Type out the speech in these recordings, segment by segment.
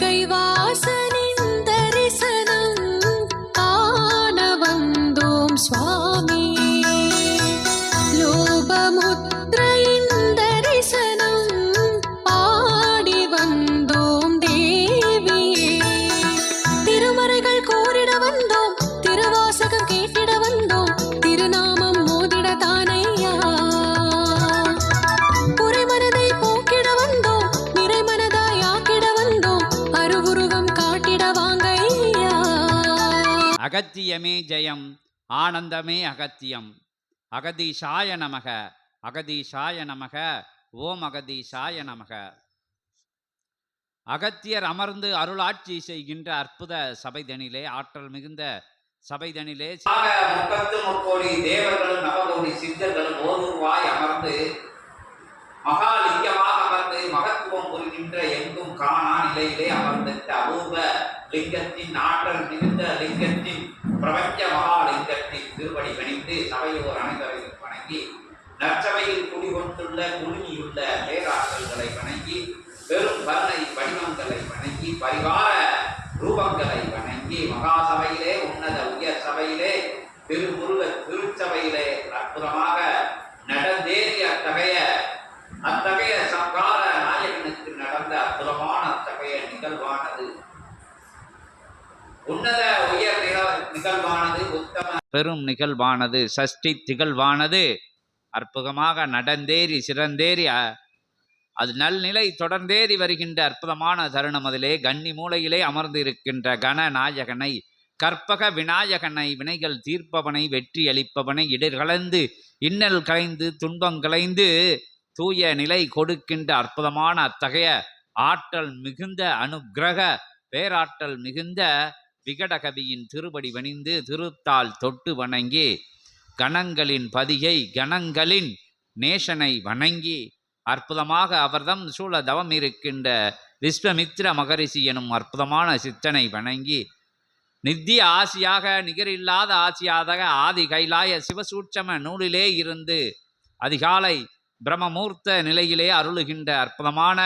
गई वा அகத்தியமே ஜெயம் ஆனந்தமே அகத்தியம். அகதீஷாய நமக அகதீஷாய நமக ஓம் அகதீஷாய நமக. அகத்தியர் அமர்ந்து அருளாட்சி செய்கின்ற அற்புத சபைதனிலே ஆற்றல் மிகுந்த சபைதனிலே ஆக முப்பத்து முக்கோடி தேவர்களும் நவகோடி சித்தர்களும் ஓதுருவாய் அமர்ந்து மகாலிங்கமாக அமர்ந்து மகத்துவம் புரிகின்ற எங்கும் காணா நிலையிலே அமர்ந்திட்ட அபூர்வ லிங்கத்தின் ஆற்றல் மிகுந்த லிங்கத்தின் பிரபஞ்ச மகாலிங்கத்தின் திருவடி பணிந்து சபையோர் அனைவரையும் வணங்கி நற்சபையில் குடிகொண்டுள்ள குழுமியுள்ள பேராற்றல்களை வணங்கி பெரும் வர்ணை வடிவங்களை வணங்கி பரிவார ரூபங்களை வணங்கி மகா உன்னத உயர் சபையிலே திருமுருக திருச்சபையிலே அற்புதமாக நடந்தேறி அத்தகைய அத்தகைய சங்கார நாயகனுக்கு நடந்த அற்புதமான அத்தகைய நிகழ்வானது உன்னத உயர் நிக- நிகழ்வானது உத்தம பெரும் நிகழ்வானது சஷ்டி திகழ்வானது. அற்புதமாக நடந்தேறி சிறந்தேறி அது நல்நிலை தொடர்ந்தேறி வருகின்ற அற்புதமான தருணம் அதிலே. கன்னி மூலையிலே அமர்ந்து இருக்கின்ற கணநாயகனை கற்பக விநாயகனை வினைகள் தீர்ப்பவனை வெற்றி அளிப்பவனை இடர்களந்து இன்னல் கலைந்து துன்பம் கலைந்து தூய நிலை கொடுக்கின்ற அற்புதமான அத்தகைய ஆற்றல் மிகுந்த அனுக்கிரக பேராற்றல் மிகுந்த விகடகவியின் திருபடி வணிந்து திருத்தால் தொட்டு வணங்கி கணங்களின் பதிகை கணங்களின் நேசனை வணங்கி அற்புதமாக அவர்தம் சூழ தவம் இருக்கின்ற விஸ்வமித்ர மகரிஷி எனும் அற்புதமான சித்தனை வணங்கி நித்திய ஆசியாக நிகரில்லாத ஆசியாக ஆதி கைலாய சிவசூட்சம நூலிலே இருந்து அதிகாலை பிரம்மமூர்த்த நிலையிலே அருளுகின்ற அற்புதமான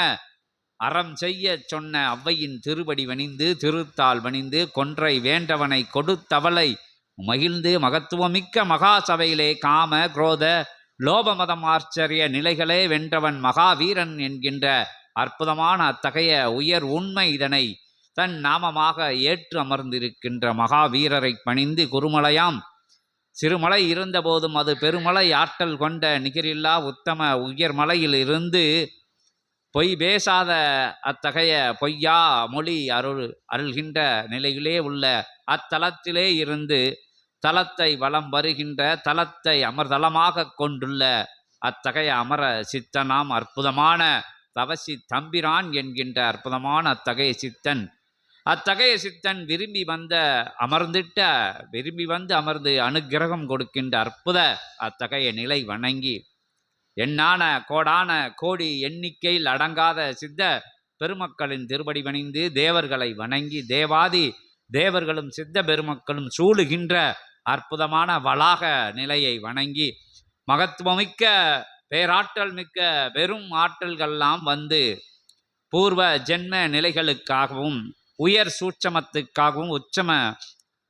அறம் செய்ய சொன்ன அவ்வையின் திருவடி வணிந்து திருத்தால் வணிந்து கொன்றை வேண்டவனை கொடுத்தவளை மகிழ்ந்து மகத்துவமிக்க மகாசபையிலே காம குரோத லோபமதம் ஆச்சரிய நிலைகளே வென்றவன் மகாவீரன் என்கின்ற அற்புதமான அத்தகைய உயர் உண்மை இதனை தன் நாமமாக ஏற்று அமர்ந்திருக்கின்ற மகாவீரரை பணிந்து குருமலையாம். சிறுமலை இருந்தபோதும் அது பெருமலை ஆற்றல் கொண்ட நிகரில்லா உத்தம உயர் மலையில் இருந்து பொய் பேசாத அத்தகைய பொய்யா மொழி அருள் அருள்கின்ற நிலையிலே உள்ள அத்தலத்திலே இருந்து தலத்தை வலம் வருகின்ற தலத்தை அமர்தலமாக கொண்டுள்ள அத்தகைய அமர சித்தனாம் அற்புதமான தவசி தம்பிரான் என்கின்ற அற்புதமான அத்தகைய சித்தன். அத்தகைய சித்தன் விரும்பி வந்த அமர்ந்திட்ட விரும்பி வந்து அமர்ந்து அனுக்கிரகம் கொடுக்கின்ற அற்புத அத்தகைய நிலை வணங்கி எண்ணான கோடான கோடி எண்ணிக்கையில் அடங்காத சித்த பெருமக்களின் திருபடி வணிந்து தேவர்களை வணங்கி தேவாதி தேவர்களும் சித்த பெருமக்களும் சூழுகின்ற அற்புதமான வளாக நிலையை வணங்கி மகத்துவமிக்க பேராற்றல் மிக்க பெரும் ஆற்றல்கள்லாம் வந்து பூர்வ ஜென்ம நிலைகளுக்காகவும் உயர் சூட்சமத்துக்காகவும் உச்சம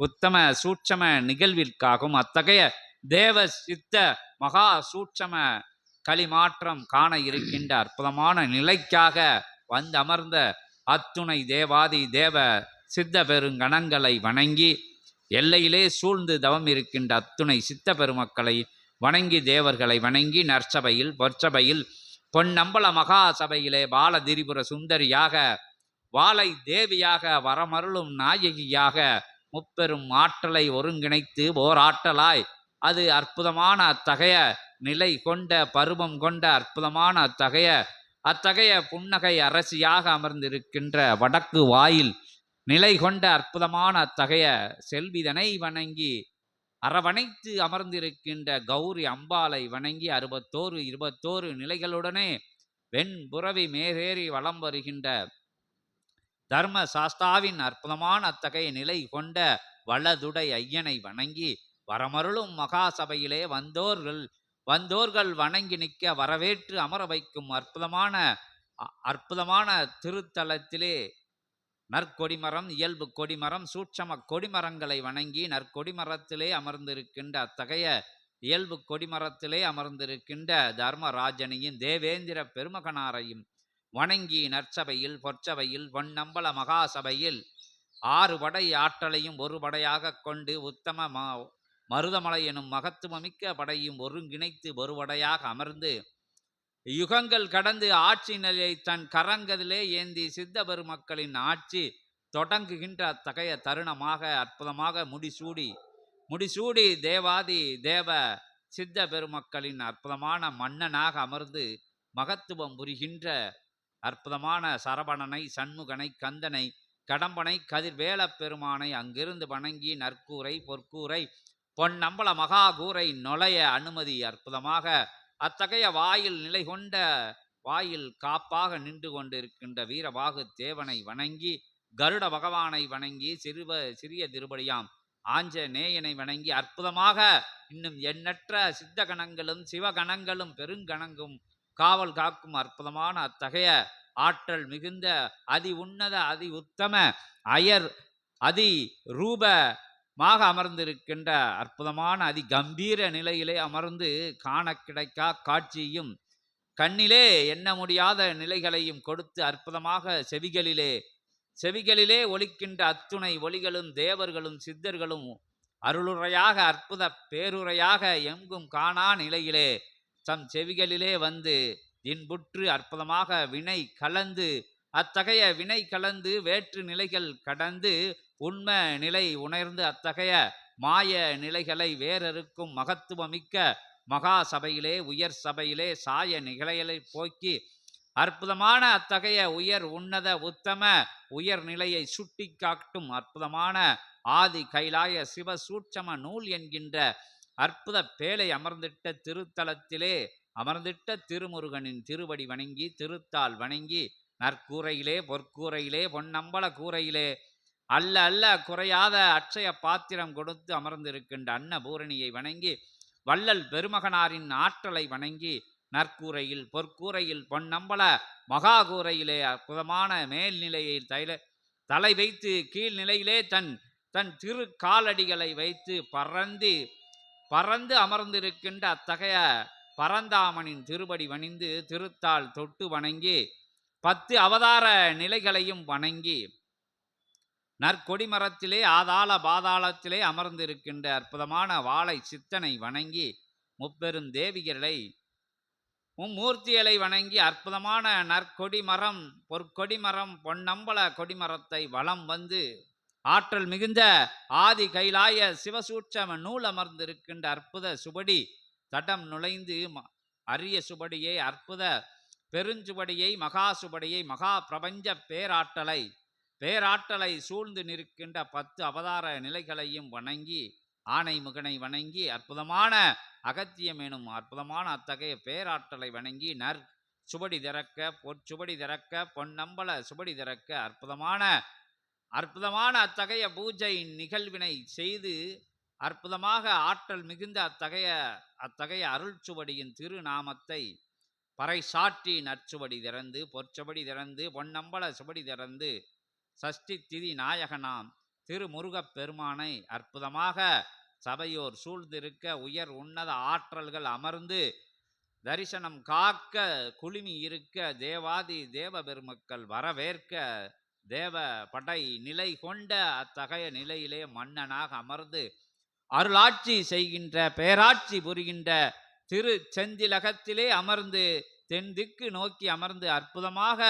உத்தம சூட்சம நிகழ்விற்காகவும் அத்தகைய தேவ சித்த மகா சூட்சம களிமாற்றம் காண இருக்கின்ற அற்புதமான நிலைக்காக வந்து அமர்ந்த அத்துணை தேவாதி தேவ சித்த பெருங்கணங்களை வணங்கி எல்லையிலே சூழ்ந்து தவம் இருக்கின்ற அத்துணை சித்த பெருமக்களை வணங்கி தேவர்களை வணங்கி நற்சபையில் பொற்சபையில் பொன்னம்பல மகா சபையிலே பாலதிரிபுர சுந்தரியாக வாழை தேவியாக வரமருளும் நாயகியாக முப்பெரும் ஆற்றலை ஒருங்கிணைத்து ஓர் ஆற்றலாய் அது அற்புதமான அத்தகைய நிலை கொண்ட பருவம் கொண்ட அற்புதமான அத்தகைய அத்தகைய புன்னகை அரசியாக அமர்ந்திருக்கின்ற வடக்கு வாயில் நிலை கொண்ட அற்புதமான அத்தகைய செல்விதனை வணங்கி அரவணைத்து அமர்ந்திருக்கின்ற கௌரி அம்பாளை வணங்கி அறுபத்தோரு இருபத்தோரு நிலைகளுடனே வெண்புறவி மேலேறி வலம் வருகின்ற தர்ம சாஸ்தாவின் அற்புதமான அத்தகைய நிலை கொண்ட வலதுடை ஐயனை வணங்கி வரமருளும் மகா சபையிலே வந்தோர்கள் வந்தோர்கள் வணங்கி நிற்க வரவேற்று அமர வைக்கும் அற்புதமான அ- அற்புதமான திருத்தலத்திலே நற்கொடிமரம் இயல்பு கொடிமரம் சூட்சம கொடிமரங்களை வணங்கி நற்கொடிமரத்திலே அமர்ந்திருக்கின்ற அத்தகைய இயல்பு கொடிமரத்திலே அமர்ந்திருக்கின்ற தர்மராஜனையும் தேவேந்திர பெருமகனாரையும் வணங்கி நற்சபையில் பொற்சபையில் பொன்னம்பல மகாசபையில் ஆறு படை ஆற்றலையும் ஒரு படையாக கொண்டு உத்தம மருதமலை எனும் மகத்துவமிக்க படையும் ஒருங்கிணைத்து ஒருவடையாக அமர்ந்து யுகங்கள் கடந்து ஆட்சி நிலையை தன் கரங்கதிலே ஏந்தி சித்த பெருமக்களின் ஆட்சி தொடங்குகின்ற அத்தகைய தருணமாக அற்புதமாக முடிசூடி முடிசூடி தேவாதி தேவ சித்த பெருமக்களின் அற்புதமான மன்னனாக அமர்ந்து மகத்துவம் புரிகின்ற அற்புதமான சரவணனை சண்முகனை கந்தனை கடம்பனை கதிர்வேலப் பெருமானை அங்கிருந்து வணங்கி நற்கூரை பொற்கூரை பொன்னம்பல மகாகூரை நுழைய அனுமதி அற்புதமாக அத்தகைய வாயில் நிலை கொண்ட வாயில் காப்பாக நின்று கொண்டிருக்கின்ற வீரபாகு தேவனை வணங்கி கருட பகவானை வணங்கி சிறுவ சிறிய திருபடியாம் ஆஞ்சநேயனை வணங்கி அற்புதமாக இன்னும் எண்ணற்ற சித்த கணங்களும் சிவகணங்களும் பெருங்கணங்கும் காவல் காக்கும் அற்புதமான அத்தகைய ஆற்றல் மிகுந்த அதி உன்னத அதி உத்தம அயர் அதி ரூப மாக அமர்ந்திருக்கின்ற அற்புதமான அதி கம்பீர நிலையிலே அமர்ந்து காண கிடைக்கா காட்சியும் கண்ணிலே எண்ண முடியாத நிலைகளையும் கொடுத்து அற்புதமாக செவிகளிலே செவிகளிலே ஒலிக்கின்ற அத்துணை ஒலிகளும் தேவர்களும் சித்தர்களும் அருளுரையாக அற்புத பேருரையாக எங்கும் காணா நிலையிலே தம் செவிகளிலே வந்து இன்புற்று அற்புதமாக வினை கலந்து அத்தகைய வினை கலந்து வேற்று நிலைகள் கடந்து உண்ம நிலை உணர்ந்து அத்தகைய மாய நிலைகளை வேறறுக்கும் மகத்துவமிக்க மகா சபையிலே உயர் சபையிலே சாய நிகழைகளை போக்கி அற்புதமான அத்தகைய உயர் உன்னத உத்தம உயர் நிலையை சுட்டி காட்டும் அற்புதமான ஆதி கைலாய சிவ சூட்சம நூல் என்கின்ற அற்புத பேழை அமர்ந்திட்ட திருத்தலத்திலே அமர்ந்திட்ட திருமுருகனின் திருவடி வணங்கி திருத்தால் வணங்கி நற்கூரையிலே பொற்கூரையிலே பொன்னம்பல கூரையிலே அல்ல அல்ல குறையாத அட்சய பாத்திரம் கொடுத்து அமர்ந்திருக்கின்ற அன்னபூரணியை வணங்கி வள்ளல் பெருமகனாரின் ஆற்றலை வணங்கி நற்கூரையில் பொற்கூரையில் பொன்னம்பல மகாகூரையிலே அற்புதமான மேல்நிலையை தைல தலை வைத்து கீழ்நிலையிலே தன் தன் திரு காலடிகளை வைத்து பறந்து பறந்து அமர்ந்திருக்கின்ற அத்தகைய பரந்தாமனின் திருபடி வணிந்து திருத்தால் தொட்டு வணங்கி பத்து அவதார நிலைகளையும் வணங்கி நற்கொடி மரத்திலே ஆதாள பாதாளத்திலே அமர்ந்திருக்கின்ற அற்புதமான வாழை சித்தனை வணங்கி முப்பெரும் தேவிகளை மும்மூர்த்திகளை வணங்கி அற்புதமான நற்கொடி நற்கொடிமரம் பொற்கொடிமரம் பொன்னம்பல கொடிமரத்தை வலம் வந்து ஆற்றல் மிகுந்த ஆதி கைலாய சிவசூட்சம நூல் அமர்ந்திருக்கின்ற அற்புத சுபடி தடம் நுழைந்து அரிய சுபடியை அற்புத பெருஞ்சுபடியை மகாசுபடியை மகா பிரபஞ்ச பேராற்றலை பேராற்றலை சூழ்ந்து நிற்கின்ற பத்து அவதார நிலைகளையும் வணங்கி ஆனை முகனை வணங்கி அற்புதமான அகத்தியம் எனும் அற்புதமான அத்தகைய பேராற்றலை வணங்கி நற் சுபடி திறக்க பொற்சுபடி திறக்க பொன்னம்பல சுபடி திறக்க அற்புதமான அற்புதமான அத்தகைய பூஜை நிகழ்வினை செய்து அற்புதமாக ஆற்றல் மிகுந்த அத்தகைய அத்தகைய அருள் சுவடியின் திருநாமத்தை பறை சாற்றி நற்சுவடி திறந்து பொற்சபடி திறந்து பொன்னம்பல சுவடி திறந்து சஷ்டி திதி நாயகனாம் திருமுருகப் பெருமானை அற்புதமாக சபையோர் சூழ்ந்திருக்க உயர் உன்னத ஆற்றல்கள் அமர்ந்து தரிசனம் காக்க குழுமி இருக்க தேவாதி தேவ பெருமக்கள் வரவேற்க தேவ படை நிலை கொண்ட அத்தகைய நிலையிலே மன்னனாக அமர்ந்து அருளாட்சி செய்கின்ற பேராட்சி புரிகின்ற திரு செந்திலகத்திலே அமர்ந்து தென் திக்கு நோக்கி அமர்ந்து அற்புதமாக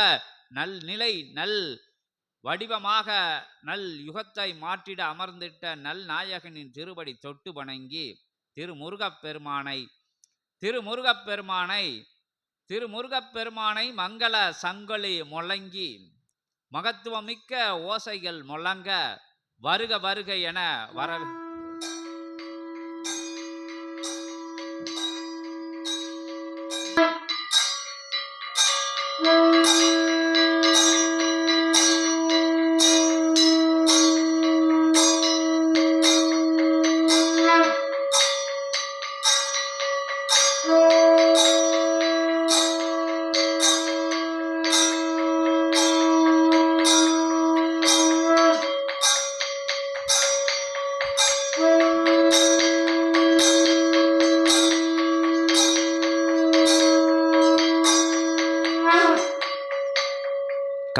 நல் நிலை நல் வடிவமாக நல் யுகத்தை மாற்றிட அமர்ந்திட்ட நல் நாயகனின் திருவடி தொட்டு வணங்கி திருமுருகப் பெருமானை திருமுருகப் பெருமானை மங்கள சங்கொலி முழங்கி மகத்துவமிக்க ஓசைகள் முழங்க வருக வருக என வர Música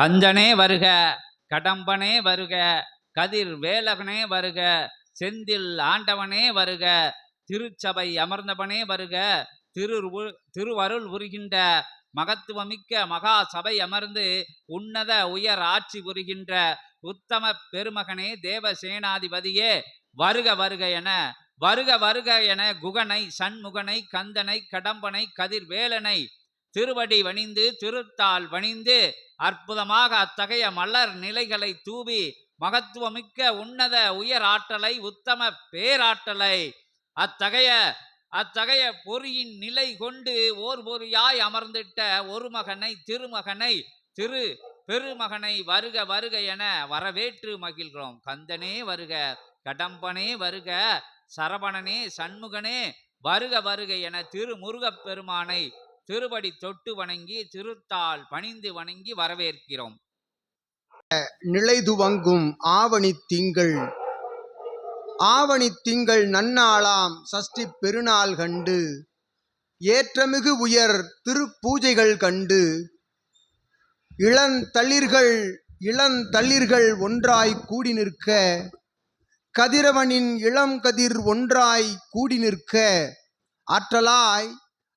கந்தனே வருக கடம்பனே வருக கதிர் வேலகனே வருக செந்தில் ஆண்டவனே வருக திருச்சபை அமர்ந்தவனே வருக திரு திருவருள் புரிகின்ற மகத்துவமிக்க மகா சபை அமர்ந்து உன்னத உயர் ஆட்சி புரிகின்ற உத்தம பெருமகனே தேவ சேனாதிபதியே வருக வருக என வருக வருக என குகனை சண்முகனை கந்தனை கடம்பனை கதிர்வேலனை திருவடி வணிந்து திருத்தால் வணிந்து அற்புதமாக அத்தகைய மலர் நிலைகளை தூவி மகத்துவமிக்க உன்னத உயர் ஆற்றலை உத்தம பேராற்றலை அத்தகைய அத்தகைய பொறியின் நிலை கொண்டு ஓர் பொறியாய் அமர்ந்திட்ட ஒரு மகனை திருமகனை திரு பெருமகனை வருக வருக என வரவேற்று மகிழ்கிறோம். கந்தனே வருக கடம்பனே வருக சரவணனே சண்முகனே வருக வருக என திருமுருகப் பெருமானை திருவடி தொட்டு வணங்கி திருத்தால் பணிந்து வணங்கி வரவேற்கிறோம். நிலைதுவங்கும் ஆவணி திங்கள். ஆவணி திங்கள் நன்னாளாம் சஷ்டி பெருநாள் கண்டு. ஏற்றமிகு உயர் திருப்பூஜைகள் கண்டு. இளந்தளிர்கள் இளந்தளிர்கள் ஒன்றாய் கூடி நிற்க. கதிரவனின் இளம் கதிர் ஒன்றாய் கூடி நிற்க. ஆற்றலாய்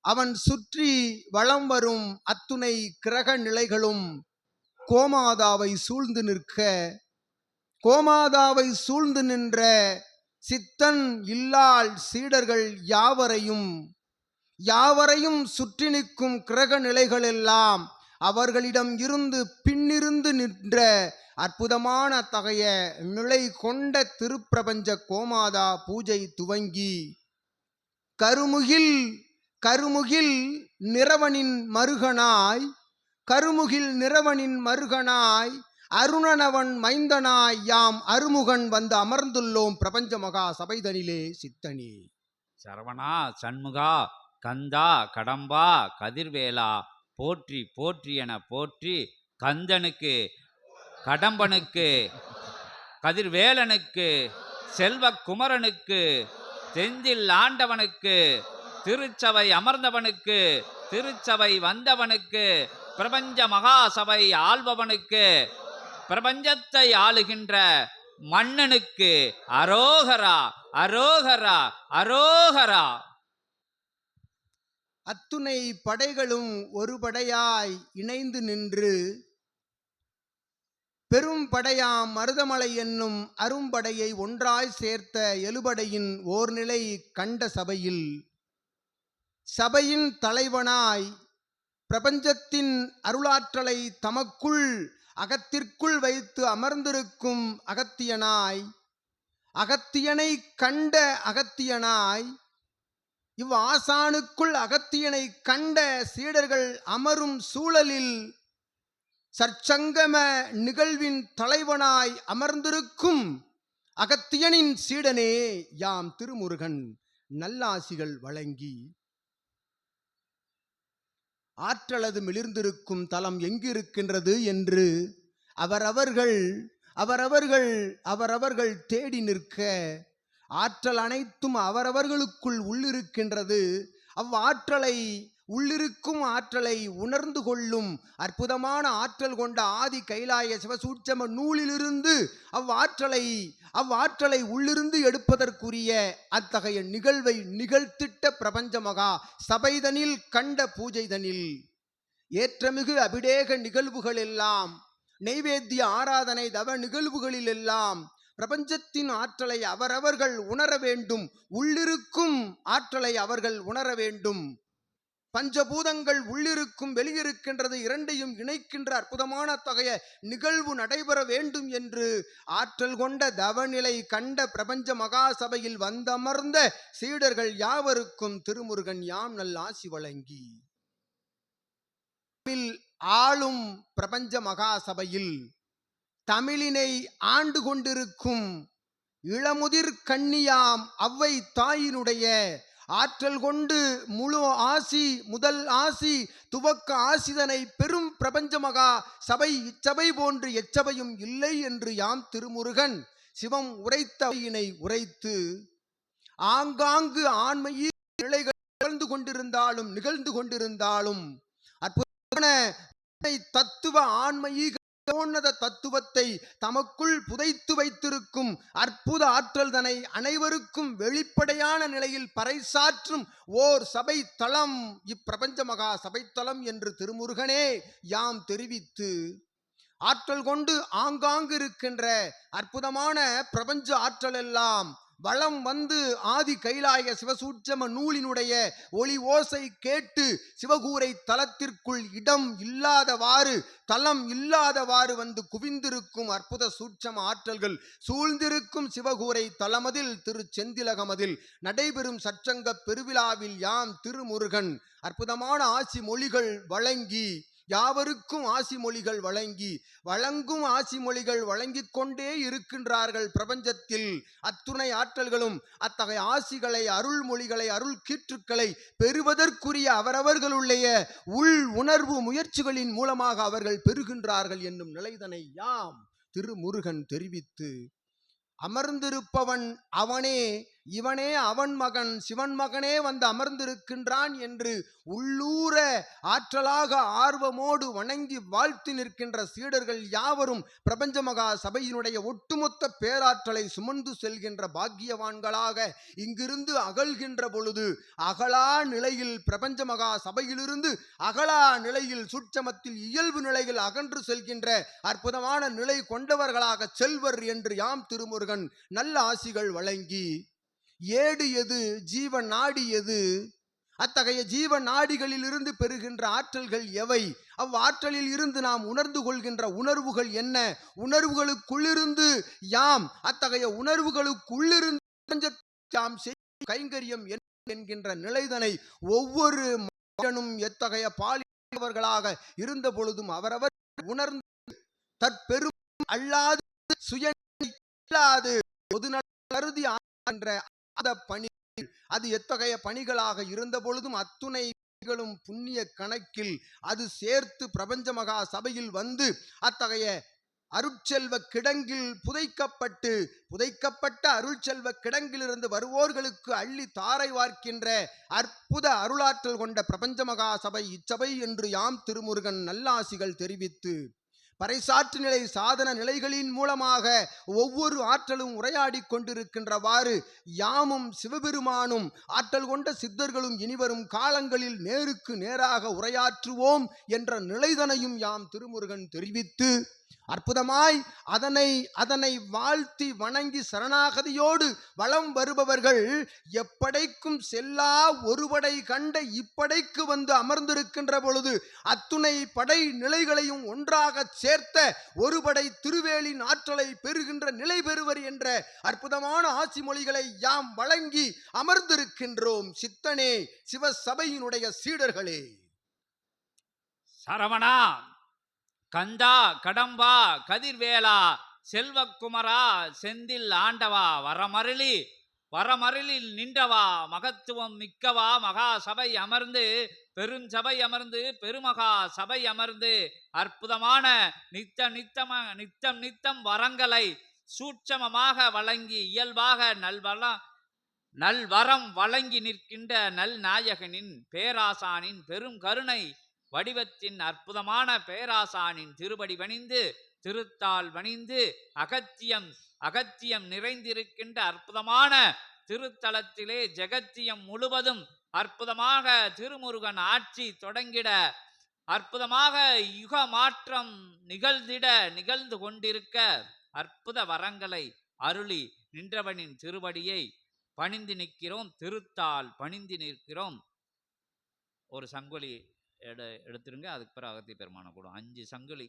அவன் சுற்றி வளம் வரும் அத்துணை கிரக நிலைகளும் கோமாதாவை சூழ்ந்து நிற்க கோமாதாவை சூழ்ந்து நின்ற சித்தன் இல்லால் சீடர்கள் யாவரையும் யாவரையும் சுற்றி நிற்கும் கிரக நிலைகளெல்லாம் அவர்களிடம் இருந்து பின்னிருந்து நின்ற அற்புதமான அத்தகைய நிலை கொண்ட திருப்பிரபஞ்ச கோமாதா பூஜை துவங்கி கருமுகில் கருமுகில் நிறவனின் மருகனாய் கருமுகில் நிறவனின் மருகனாய் அருணனவன் மைந்தனாய் யாம் அருமுகன் வந்து அமர்ந்துள்ளோம் பிரபஞ்ச மகா சபைதனிலே சித்தனி. சரவணா சண்முகா கந்தா கடம்பா கதிர்வேலா போற்றி போற்றி என போற்றி கந்தனுக்கு கடம்பனுக்கு கதிர்வேலனுக்கு செல்வக்குமரனுக்கு செந்தில் ஆண்டவனுக்கு திருச்சபை அமர்ந்தவனுக்கு திருச்சபை வந்தவனுக்கு பிரபஞ்ச மகா சபை ஆள்பவனுக்கு பிரபஞ்சத்தை ஆளுகின்ற மன்னனுக்கு அரோகரா அரோகரா அரோகரா. அத்துணை படைகளும் ஒரு படையாய் இணைந்து நின்று பெரும் படையாம் மருதமலை என்னும் அரும்படையை ஒன்றாய் சேர்த்த எழுபடையின் ஓர்நிலை கண்ட சபையில் சபையின் தலைவனாய் பிரபஞ்சத்தின் அருளாற்றலை தமக்குள் அகத்திற்குள் வைத்து அமர்ந்திருக்கும் அகத்தியனாய் அகத்தியனை கண்ட அகத்தியனாய் இவ் ஆசானுக்குள் அகத்தியனை கண்ட சீடர்கள் அமரும் சூழலில் சற்சங்கம நிகழ்வின் தலைவனாய் அமர்ந்திருக்கும் அகத்தியனின் சீடனே யாம் திருமுருகன் நல்லாசிகள் வழங்கி ஆற்றலது மிளிர்ந்திருக்கும் தலம் எங்கிருக்கின்றது என்று அவரவர்கள் அவரவர்கள் அவரவர்கள் தேடி நிற்க ஆற்றல் அனைத்தும் அவரவர்களுக்குள் உள்ளிருக்கின்றது. அவ்வாற்றலை உள்ளிருக்கும் ஆற்றலை உணர்ந்து கொள்ளும் அற்புதமான ஆற்றல் கொண்ட ஆதி கைலாய சிவசூட்சம நூலிலிருந்து அவ்வாற்றலை அவ்வாற்றலை உள்ளிருந்து எடுப்பதற்குரிய அத்தகைய நிகழ்வை நிகழ்த்திட்ட பிரபஞ்ச மகா சபைதனில் கண்ட பூஜைதனில். ஏற்றமிகு அபிடேக நிகழ்வுகள் எல்லாம் நெய்வேத்திய ஆராதனை தவ நிகழ்வுகளில் எல்லாம் பிரபஞ்சத்தின் ஆற்றலை அவரவர்கள் உணர வேண்டும் உள்ளிருக்கும் ஆற்றலை அவர்கள் உணர வேண்டும். பஞ்சபூதங்கள் உள்ளிருக்கும் வெளியிருக்கின்றது இரண்டையும் இணைக்கின்ற அற்புதமான தொகைய நிகழ்வு நடைபெற வேண்டும் என்று ஆற்றல் கொண்ட தவநிலை கண்ட பிரபஞ்ச மகாசபையில் வந்தமர்ந்த சீடர்கள் யாவருக்கும் திருமுருகன் யாம் நல் ஆசி வழங்கி. தமிழ் ஆளும் பிரபஞ்ச மகாசபையில் தமிழினை ஆண்டு கொண்டிருக்கும் இளமுதிர் கண்ணியாம் அவ்வை தாயினுடைய ஆற்றல் கொண்டு முழு ஆசி முதல் ஆசி துவக்க ஆசிதனை பெரும் பிரபஞ்ச மகா சபை இச்சபை போன்று எச்சபையும் இல்லை என்று யாம் திருமுருகன். சிவம் உரைத்தவையினை உரைத்து ஆங்காங்கு ஆண்மையில் நிலைகள் நிகழ்ந்து கொண்டிருந்தாலும் நிகழ்ந்து கொண்டிருந்தாலும் அற்புதமான தத்துவ ஆண்மையீக உன்னத தத்துவத்தை தமக்குள் புதைத்து வைத்திருக்கும் அற்புத ஆற்றல் தனை அனைவருக்கும் வெளிப்படையான நிலையில் பறைசாற்றும் ஓர் சபை தளம் இப்பிரபஞ்ச மகா சபைத்தலம் என்று திருமுருகனே யாம் தெரிவித்து ஆற்றல் கொண்டு ஆங்காங்கு இருக்கின்ற அற்புதமான பிரபஞ்ச ஆற்றல் எல்லாம் வளம் வந்து ஆதி கைலாய சிவசூட்சம நூலினுடைய ஒளி ஓசை கேட்டு சிவகூரை தலத்திற்குள் இடம் இல்லாதவாறு தலம் இல்லாதவாறு வந்து குவிந்திருக்கும் அற்புத சூட்சம ஆற்றல்கள் சூழ்ந்திருக்கும் சிவகூரை தலமதில் திரு செந்திலகமதில் நடைபெறும் சற்சங்க பெருவிழாவில் யாம் திருமுருகன் அற்புதமான ஆசி மொழிகள் வழங்கி யாவருக்கும் ஆசி மொழிகள் வழங்கி வழங்கும் ஆசி மொழிகள் வழங்கிக் கொண்டே இருக்கின்றார்கள் பிரபஞ்சத்தில். அத்துணை ஆற்றல்களும் அத்தகைய ஆசிகளை அருள்மொழிகளை அருள் கீற்றுக்களை பெறுவதற்குரிய அவரவர்களுடைய உள் உணர்வு முயற்சிகளின் மூலமாக அவர்கள் பெறுகின்றார்கள் என்னும் நிலைதனை யாம் திருமுருகன் தெரிவித்து. அமர்ந்திருப்பவன் அவனே இவனே அவன் மகன் சிவன் மகனே வந்து அமர்ந்திருக்கின்றான் என்று உள்ளூர ஆற்றலாக ஆர்வமோடு வணங்கி வாழ்த்து நிற்கின்ற சீடர்கள் யாவரும் பிரபஞ்ச மகா சபையினுடைய ஒட்டுமொத்த பேராற்றலை சுமந்து செல்கின்ற பாக்கியவான்களாக இங்கிருந்து அகழ்கின்ற பொழுது அகலா நிலையில் பிரபஞ்ச மகா சபையிலிருந்து அகலா நிலையில் சுட்சமத்தில் இயல்பு நிலையில் அகன்று செல்கின்ற அற்புதமான நிலை கொண்டவர்களாக செல்வர் என்று யாம் திருமுருகன் நல்ல ஆசிகள் வழங்கி ஏடு எது ஜீவ நாடி எது அத்தகைய ஜீவ நாடிகளில் இருந்து பெறுகின்ற ஆற்றல்கள் எவை? அவ்வாற்றலில் இருந்து நாம் உணர்ந்து கொள்கின்ற உணர்வுகள் என்ன? உணர்வுகளுக்குள்ளிருந்து யாம் அத்தகைய உணர்வுகளுக்குள்ளிருந்து யாம் செய்யும் கைங்கரியம் என்கின்ற நிலைதனை ஒவ்வொரு மனிதனும் எத்தகைய பாலியவர்களாக இருந்த பொழுதும் அவரவர் உணர்ந்து தற்பெரும் அல்லாது சுய பொதுநல கருதி என்ற அந்த பணி அது எத்தகைய பணிகளாக இருந்த பொழுதும் அத்துணை புண்ணிய கணக்கில் அது சேர்த்து பிரபஞ்ச மகா சபையில் வந்து அத்தகைய அருட்செல்வ கிடங்கில் புதைக்கப்பட்டு புதைக்கப்பட்ட அருட்செல்வ கிடங்கிலிருந்து வருவோர்களுக்கு அள்ளி தாரை வார்க்கின்ற அற்புத அருளாற்றல் கொண்ட பிரபஞ்ச மகா சபை இச்சபை என்று யாம் திருமுருகன் நல்லாசிகள் தெரிவித்து பறைசாற்று நிலை சாதன நிலைகளின் மூலமாக ஒவ்வொரு ஆற்றலும் உரையாடி கொண்டிருக்கின்றவாறு யாமும் சிவபெருமானும் ஆற்றல் கொண்ட சித்தர்களும் இனிவரும் காலங்களில் நேருக்கு நேராக உரையாற்றுவோம் என்ற நிலைதனையும் யாம் திருமுருகன் தெரிவித்து அற்புதமாய் அதனை அதனை வாழ்த்தி வணங்கி சரணாகதியோடு வலம் வருபவர்கள் எப்படைக்கும் செல்லா ஒருபடை கண்ட இப்படைக்கு வந்து அமர்ந்திருக்கின்ற பொழுது அத்துணை படை நிலைகளையும் ஒன்றாக சேர்த்த ஒருபடை திருவேலின் ஆற்றலை பெறுகின்ற நிலை பெறுவர் என்ற அற்புதமான ஆசி மொழிகளை யாம் வழங்கி அமர்ந்திருக்கின்றோம் சித்தனே சிவசபையினுடைய சீடர்களே. சரவணா கந்தா கடம்பா கதிர்வேலா செல்வக்குமரா செந்தில் ஆண்டவா வரமருளி வரமருளில் நின்றவா மகத்துவம் மிக்கவா மகா சபை அமர்ந்து பெருஞ்சபை அமர்ந்து பெருமகா சபை அமர்ந்து அற்புதமான நித்த நித்தம நித்தம் நித்தம் வரங்களை சூட்சமமாக வழங்கி இயல்பாக நல்வளம் நல்வரம் வழங்கி நிற்கின்ற நல் நாயகனின் பேராசானின் பெரும் கருணை வடிவத்தின் அற்புதமான பேராசானின் திருபடி பணிந்து திருத்தால் பணிந்து அகத்தியம் அகத்தியம் நிறைந்திருக்கின்ற அற்புதமான திருத்தலத்திலே ஜெகத்தியம் முழுவதும் அற்புதமாக திருமுருகன் ஆட்சி தொடங்கிட அற்புதமாக யுக மாற்றம் நிகழ்ந்திட நிகழ்ந்து கொண்டிருக்க அற்புத வரங்களை அருளி நின்றவனின் திருவடியை பணிந்து நிற்கிறோம் திருத்தால் பணிந்து நிற்கிறோம். ஒரு சங்கொலி எடு எடுத்துருங்க. அதுக்கு பிறகு அகத்திய பெருமான கூடும் அஞ்சு சங்கிலி.